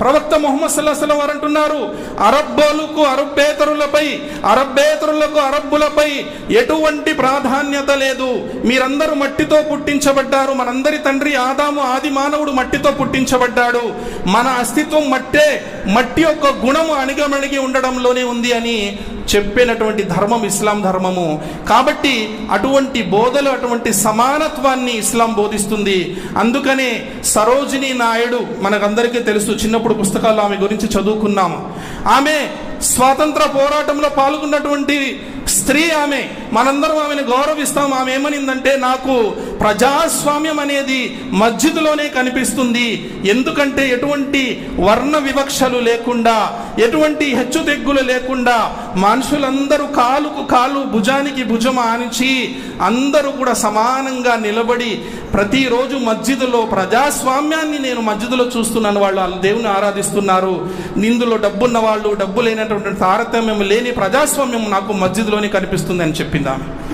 ప్రవక్త మొహమ్మద్ సల్లాహం వారు అంటున్నారు అరబ్బోలకు అరబ్బేతరులపై అరబ్బేతరులకు అరబ్బులపై ఎటువంటి ప్రాధాన్యత లేదు. మీరందరూ మట్టితో పుట్టించబడ్డారు. మనందరి తండ్రి ఆదాము ఆది మానవుడు మట్టితో పుట్టించబడ్డాడు. మన అస్తిత్వం మట్టే మట్టి యొక్క గుణము అణిగమణిగి ఉండడంలోనే ఉంది అని చెప్పినటువంటి ధర్మం ఇస్లాం ధర్మము. కాబట్టి అటువంటి బోధలు అటువంటి సమానత్వాన్ని ఇస్లాం బోధిస్తుంది. అందుకనే సరోజిని నాయుడు మనకందరికీ తెలుసు చిన్నప్పుడు పుస్తకాలు ఆమె గురించి చదువుకున్నాము ఆమె స్వాతంత్ర పోరాటంలో పాల్గొన్నటువంటి స్త్రీ ఆమె. మనందరం ఆమెను గౌరవిస్తాం. ఆమె ఏమనిందంటే నాకు ప్రజాస్వామ్యం అనేది మస్జిద్లోనే కనిపిస్తుంది. ఎందుకంటే ఎటువంటి వర్ణ వివక్షలు లేకుండా ఎటువంటి హెచ్చు తెగ్గులు లేకుండా మనుషులందరూ కాలుకు కాలు భుజానికి భుజం ఆనిచి అందరూ కూడా సమానంగా నిలబడి ప్రతిరోజు మస్జిద్లో ప్రజాస్వామ్యాన్ని నేను మస్జిద్లో చూస్తున్నాను. వాళ్ళు వాళ్ళ దేవుని ఆరాధిస్తున్నారు. ఇందులో డబ్బున్న వాళ్ళు డబ్బు లేనటువంటి తారతమ్యం లేని ప్రజాస్వామ్యం నాకు మస్జిద్లోనే కనిపిస్తుంది అని చెప్పింది ఆమె.